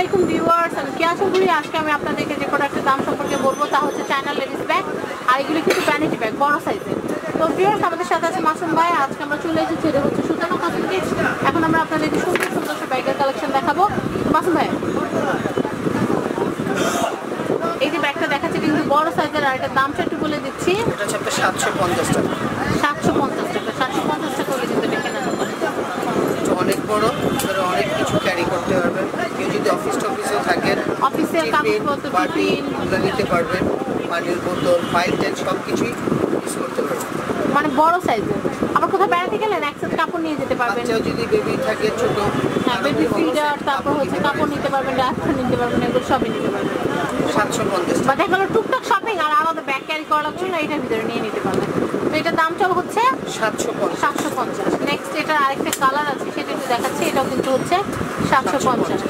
আলাইকুম ভিউয়ার্স আমি কি আশা করি? আজকে আমি আপনাদেরকে যে প্রোডাক্টের দাম সম্পর্কে বলব তা হচ্ছে চায়না লেডিস ব্যাগ আর এগুলি কিন্তু ভ্যানিটি ব্যাগ বড় সাইজের তো ভিউয়ার্স আমাদের সাথে আছে মাসুম ভাই আজকে আমরা চলে এসেছি এটা হচ্ছে সুতানো কসমেটিক্স এখন আমরা আপনাদেরকে সুন্দর সুন্দর সব ব্যাগের কালেকশন দেখাবো। মাসুম ভাই এই যে ব্যাগটা দেখাচ্ছে কিন্তু বড় সাইজের আর এটার দামটা একটু বলে দিচ্ছি। এটা হচ্ছে সাতশো পঞ্চাশ সাতশো পঞ্চাশ টাকা। সাতশো পঞ্চাশ টাকা হলে কিন্তু এটা কেনা যাবে এটা অনেক বড় আপনারা অনেক কিছু ক্যারি করতে পারবেন। কেউ যদি অফিস টফিসে থাকেন অফিসের বাটি ওগুলো নিতে পারবেন। পানির বোতল ফাইল টেন সব কিছুই ইউজ করতে পারবেন। মানে বড় সাইজের আবার কোথাও বেড়াতে গেলেন একসাথে কাপড় নিয়ে যেতে পারবেন। বাচ্চাও যদি বেবি থাকে ছোট হ্যাঁ বেবি ফিডার তারপর হচ্ছে কাপড় নিতে পারবেন ডাক্তার নিতে পারবেন এগুলো সবই নিতে পারবেন। সাতশো পঞ্চাশ বা দেখা গেলো টুকটাক শপিং আর আলাদা ব্যাগ ক্যারি করা লাগছে না এটার ভিতরে নিয়ে নিতে পারবেন। তো এটার দামটা হচ্ছে সাতশো সাতশো পঞ্চাশ। নেক্সট এটার আরেকটা কালার আছে সেটা একটু দেখাচ্ছি এটাও কিন্তু হচ্ছে সাতশো পঞ্চাশ।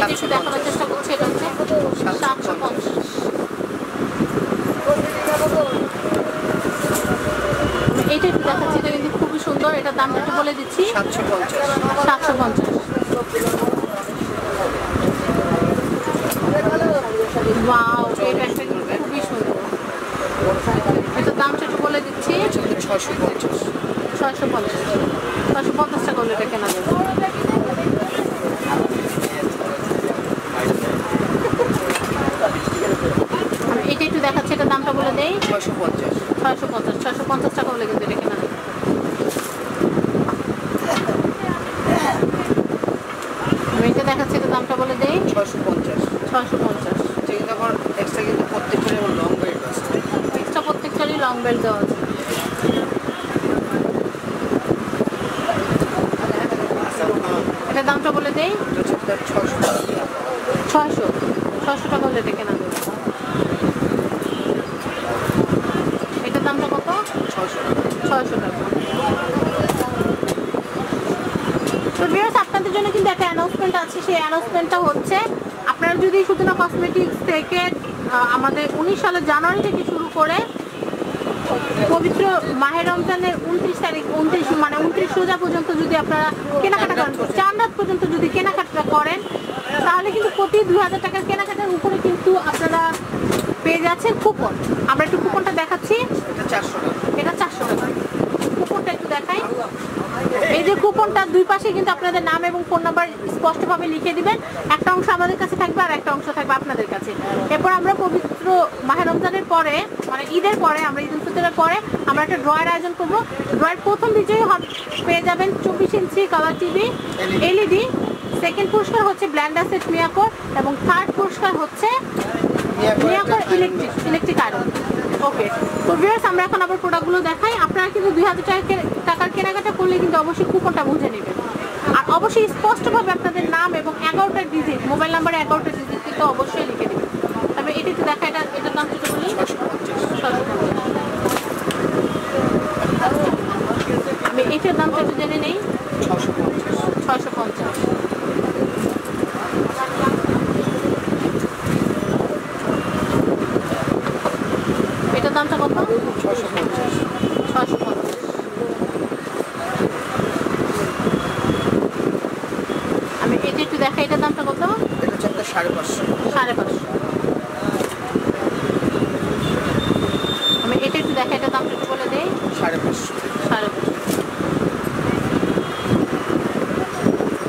এটা দেখানোর চেষ্টা করছি এটা হচ্ছে সাতশো পঞ্চাশ। এইটা একটু দেখাচ্ছি এটা কিন্তু সুন্দর এটার দাম একটু বলে দিচ্ছি। সাতশো পঞ্চাশ। সাতশো পঞ্চাশ এই ব্যাগটা খুবই সুন্দর। এটার দামটা একটু বলে দিচ্ছি। ছশো পঞ্চাশ ছয়শো পঞ্চাশ। ছয়শো পঞ্চাশ টাকা হলে এটা কেনা যাবে। এটা একটু দেখাচ্ছি এটার দামটা বলে দেই। ছশো পঞ্চাশ। ছয়শো পঞ্চাশ ছয়শো পঞ্চাশ টাকা হলে কিন্তু এটা কেনা যাবে আমি এটা দেখাচ্ছি এটার দামটা বলে দেই। ছশো পঞ্চাশ। ছয়শো পঞ্চাশ। কিন্তু আবার এক্সট্রা কিন্তু লং বেল্ট আছে। এক্সট্রা প্রত্যেকটারই লং বেল্ট দেওয়া আছে। এটার দামটা বলে দেই। ছশো ছয়শো। ছয়শো। টাকা হলে দেখে কেনা যাবে এটার দামটা কত ছশো ছয়শো টাকা তো বিয়ার্স আপনাদের জন্য কিন্তু একটা অ্যানাউন্সমেন্ট আছে সেই অ্যানাউন্সমেন্টটা হচ্ছে আপনারা যদি সুতনা কসমেটিক্স থেকে আমাদের উনিশ সালের জানুয়ারি থেকে শুরু করে পবিত্র মাহের রমজানের উনত্রিশ তারিখ উনত্রিশ মানে উনত্রিশ রোজা পর্যন্ত যদি আপনারা কেনাকাটা করেন চার রাত পর্যন্ত। যদি কেনাকাটা করেন তাহলে কিন্তু প্রতি দুই হাজার টাকার কেনাকাটার উপরে কিন্তু আপনারা পেয়ে যাচ্ছেন কুপন আমরা একটু কুপনটা দেখাচ্ছি এটা চারশো টাকা এটা চারশো টাকা কুপনটা একটু দেখাই এই যে কুপনটা দুই পাশে কিন্তু আপনাদের নাম এবং ফোন নাম্বার স্পষ্টভাবে লিখে দিবেন। একটা অংশ আমাদের কাছে থাকবে আর একটা অংশ থাকবে আপনাদের কাছে। এরপর আমরা পবিত্র মাহে রমজানের পরে মানে ঈদের পরে, আমরা ঈদ উল ফিতরের পরে আমরা একটা ড্রয়ের আয়োজন করব। ড্রয়ের প্রথম বিজয়ী পেয়ে যাবেন চব্বিশ inch colour TV LED second পুরস্কার হচ্ছে ব্ল্যান্ডার সেট মিয়াকোর এবং থার্ড পুরস্কার হচ্ছে মিয়াকোর ইলেকট্রিক ইলেকট্রিক আয়রন ওকে তো ভিউয়ার্স আমরা এখন আবার প্রোডাক্টগুলো দেখাই। আপনারা কিন্তু দুই হাজার টাকা করলে কিন্তু অবশ্যই কুপনটা বুঝে নেবেন। আর অবশ্যই স্পষ্টভাবে আপনাদের নাম এবং এগারোটা ডিজিট মোবাইল নাম্বারে এগারোটা ডিজিট কিন্তু অবশ্যই লিখে দেবেন তবে এটি একটু দেখা, এটা, এটার নাম যদি বলি, আমি এটার দামটা একটু জেনে নেই। ছশো পঞ্চাশ ছয়শো পঞ্চাশ। এটার দামটা কত? ছশো পঞ্চাশ ছয়শো পঞ্চাশ আমি এটা একটু দেখা এটার দামটা কত এটা হচ্ছে আপনার সাড়ে পাঁচশো। সাড়ে পাঁচশো আমি এটা একটু দেখা এটার দামটা একটু বলে দেই সাড়ে পাঁচশো সাড়ে পাঁচশো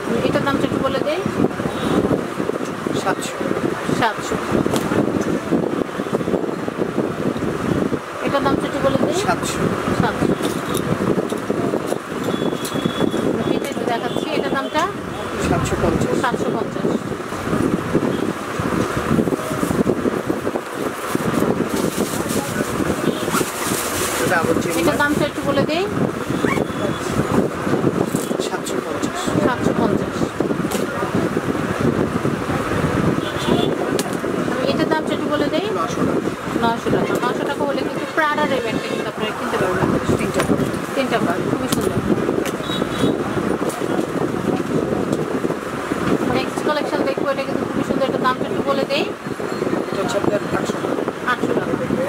আমি এটার দামটা একটু বলে দেই সাতশো সাতশো এটার দামটা একটু বলে দিই সাতশো সাতশো এটা একটু দেখাচ্ছি এটার দামটা সাতশো পঞ্চাশ সাতশো পঞ্চাশ দামটা একটু বলে দিই। সাতশো পঞ্চাশ। সাতশো পঞ্চাশ এটার দামটা একটু বলে দিই। নশো টাকা। নশো টাকা নশো টাকা হলে কিন্তু প্রাডার এই কিন্তু আপনারা কিনতে পারবেন। তিনটা তিনটা বার খুবই সুন্দর নেক্সট কালেকশন দেখব এটা কিন্তু খুবই সুন্দর এটা দামটা একটু বলে দেই এটা হচ্ছে আপনার আটশো টাকা সাতশো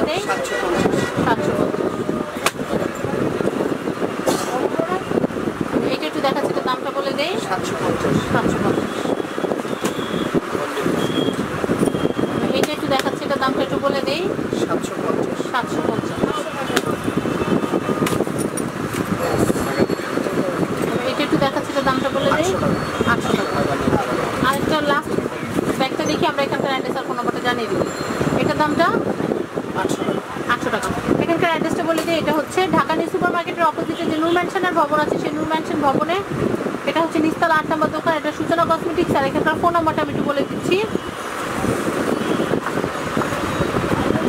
পঞ্চাশ সাতশো এইটা একটু দেখাচ্ছি তো দামটা বলে দেই। সাতশো পঞ্চাশ। সাতশো পঞ্চাশ। এইটা একটু দেখাচ্ছি এটা দামটা একটু বলে দেই। সাতশো পঞ্চাশ। সাতশো পঞ্চাশ। এটা একটু দেখাচ্ছি এটা দামটা বলে দেই। আটশো টাকা। টাকা। আরেকটা লাস্ট ব্যাগটা দেখি আমরা এখানকার অ্যাড্রেস আর ফোন নাম্বারটা জানিয়ে দিই। এটার দামটা? আটশো টাকা। আটশো টাকা। এখানকার অ্যাড্রেসটা বলে দিই এটা হচ্ছে ঢাকা নিউ সুপার মার্কেটের অপোজিটে যে নূর ম্যানশনের ভবন আছে, সেই নূর ম্যানশন ভবনে এটা হচ্ছে নিস্তাল আট নম্বর দোকান, এটা সূচনা কসমেটিক্স আর এখানকার ফোন নাম্বারটা আমি একটু বলে দিচ্ছি।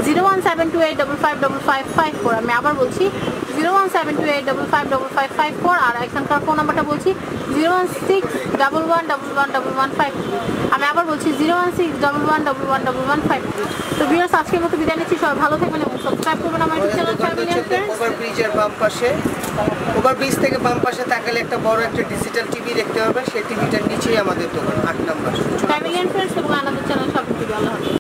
Zero one seven two eight double five double five five four আমি আবার বলছি zero one seven two eight double five double five five four আর এখানকার ফোন নাম্বারটা বলছি zero one six double one double one double one five আমি আবার বলছি zero one six double one double one double one five তো viewers আজকের মতো বিদায় নিচ্ছি সবাই ভালো থাকবেন এবং সাবস্ক্রাইব করবেন আমার ইউটিউব চ্যানেল ফ্যামিলি বাম পাশে ওভার ব্রিজ থেকে বাম পাশে তাকালে একটা বড় একটা ডিজিটাল টিভি দেখতে পাবে সেই টিভিটার নিচেই আমাদের দোকান আট নাম্বার। ফ্যামিলি অ্যান্ড ফ্রেন্ডস এবং চ্যানেল সব কিছু আল্লাহ